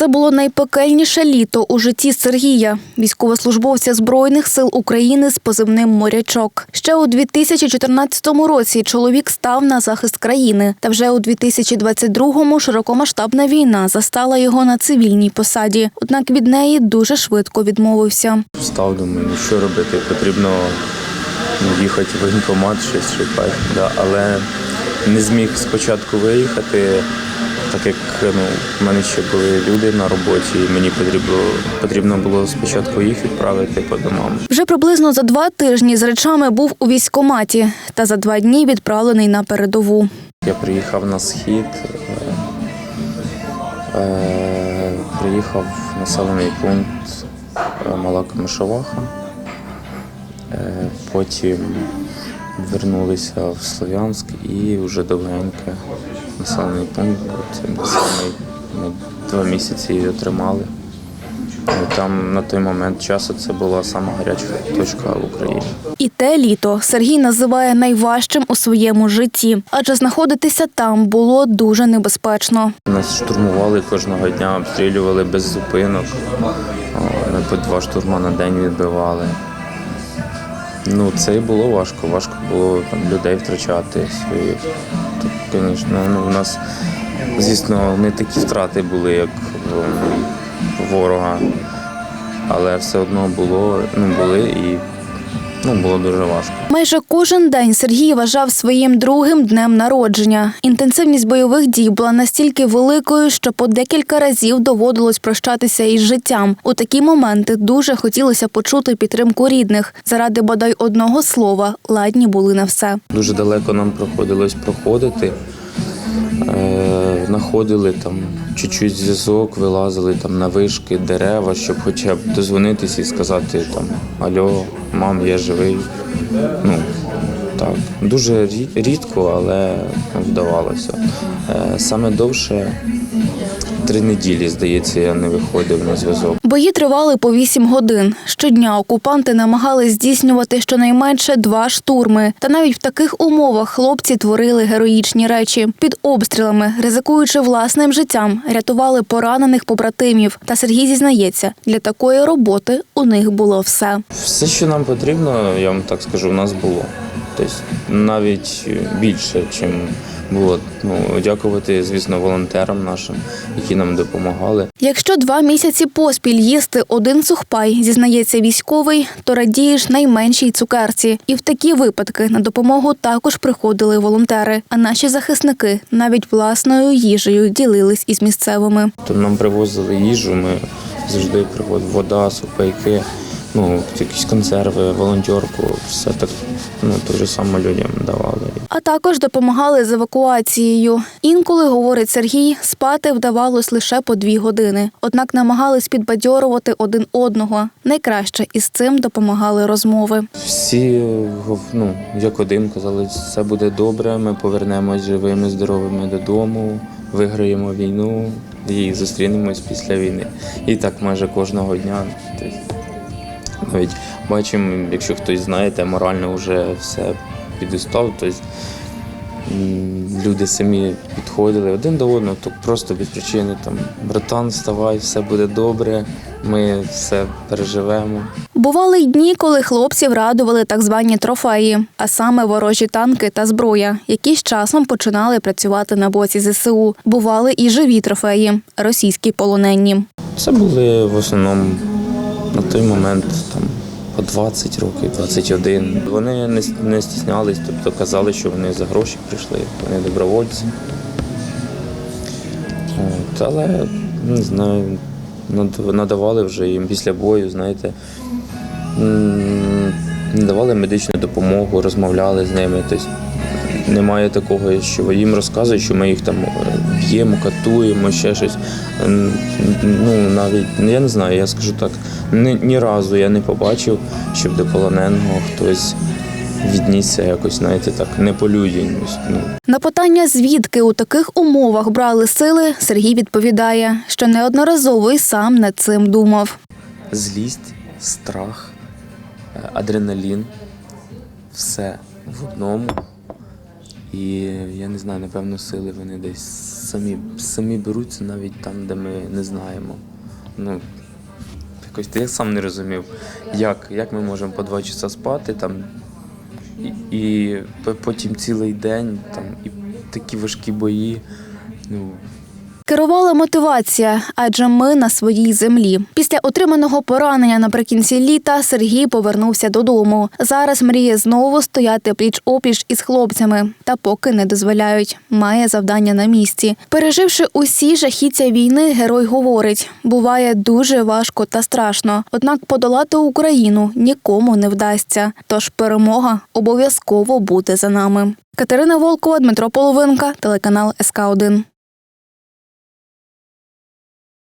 Це було найпекельніше літо у житті Сергія, військовослужбовця Збройних сил України з позивним Морячок. Ще у 2014 році чоловік став на захист країни. Та вже у 2022-му широкомасштабна війна застала його на цивільній посаді. Однак від неї дуже швидко відмовився. Встав, думаю, ну що робити? Потрібно ну, їхати в воєнкомат, щось шукати. Але не зміг спочатку виїхати, так як ну, в мене ще були люди на роботі, і мені потрібно, потрібно було спочатку їх відправити по домам. Вже приблизно за два тижні з речами був у військкоматі та за два дні відправлений на передову. Я приїхав на схід, е, е, приїхав в населений пункт е, Мала Камишоваха. Потім вернулися в Слов'янськ і вже довгеньке населений пункт. Це самий, ми два місяці її отримали. І Там на той момент часу це була сама гаряча точка в Україні. І те літо Сергій називає найважчим у своєму житті, адже знаходитися там було дуже небезпечно. Нас штурмували кожного дня, обстрілювали без зупинок. Ми по два штурма на день відбивали. Ну, це і було важко. Важко було там, людей втрачати свої. Тут, звісно, ну, у нас, звісно, не такі втрати були, як ворога. Але все одно було, ну, були і ну, було дуже важко. Майже кожен день Сергій вважав своїм другим днем народження. Інтенсивність бойових дій була настільки великою, що по декілька разів доводилось прощатися із життям. У такі моменти дуже хотілося почути підтримку рідних. Заради бодай одного слова ладні були на все. Дуже далеко нам приходилось проходити. Знаходили там чуть-чуть зв'язок, вилазили там на вишки, дерева, щоб хоча б дозвонитися і сказати там Альо, мам, я живий. Ну так, дуже рідко, але вдавалося. Е, саме довше три неділі, здається, я не виходив на зв'язок. Бої тривали по вісім годин. Щодня окупанти намагались здійснювати щонайменше два штурми. Та навіть в таких умовах хлопці творили героїчні речі. Під обстрілами, ризикуючи власним життям, рятували поранених побратимів. Та Сергій зізнається, для такої роботи у них було все. Все, що нам потрібно, я вам так скажу, у нас було. Тобто навіть більше, ніж було. Ну, дякувати, звісно, волонтерам нашим, які нам допомагали. Якщо два місяці поспіль їсти один сухпай, зізнається військовий, то радієш найменшій цукерці. І в такі випадки на допомогу також приходили волонтери. А наші захисники навіть власною їжею ділились із місцевими. То нам привозили їжу, ми завжди привозили вода, супайки, ну, якісь консерви, волонтерку, все так ну, те ж саме людям давали. А також допомагали з евакуацією. Інколи, говорить Сергій, спати вдавалось лише по дві години. Однак намагались підбадьорувати один одного. Найкраще із цим допомагали розмови. Всі ну, як один казали, все буде добре, ми повернемось живими, здоровими додому, виграємо війну і зустрінемось після війни. І так майже кожного дня. Тобто, навіть бачимо, якщо хтось знаєте, морально вже все підустав, тобто люди самі підходили один до одного, то просто без причини там братан, вставай, все буде добре, ми все переживемо. Бували й дні, коли хлопців радували так звані трофеї, а саме ворожі танки та зброя, які з часом починали працювати на боці ЗСУ. Бували і живі трофеї російські полонені. Це були в основному на той момент там по 20 років, 21. Вони не, не стіснялись, тобто казали, що вони за гроші прийшли, вони добровольці. От, але не знаю, надавали вже їм після бою, знаєте, надавали медичну допомогу, розмовляли з ними. Тобто немає такого, що їм розказують, що ми їх там е, б'ємо, катуємо, ще щось. Ну, навіть, я не знаю, я скажу так, ні, ні разу я не побачив, щоб до полоненого хтось віднісся якось, знаєте, так, не по. Ну, На питання, звідки у таких умовах брали сили, Сергій відповідає, що неодноразово й сам над цим думав. злість, страх, е, адреналін, все в одному. І я не знаю, напевно, сили вони десь самі, самі беруться навіть там, де ми не знаємо. Ну, якось я сам не розумів, як, як ми можемо по два часа спати там, і, і потім цілий день там, і такі важкі бої. Ну, Керувала мотивація, адже ми на своїй землі. Після отриманого поранення наприкінці літа Сергій повернувся додому. Зараз мріє знову стояти пліч опліч із хлопцями, та поки не дозволяють. Має завдання на місці. Переживши усі жахіття війни, герой говорить: буває дуже важко та страшно. Однак подолати Україну нікому не вдасться. Тож перемога обов'язково буде за нами. Катерина Волкова, Дмитро Половинка, телеканал СК 1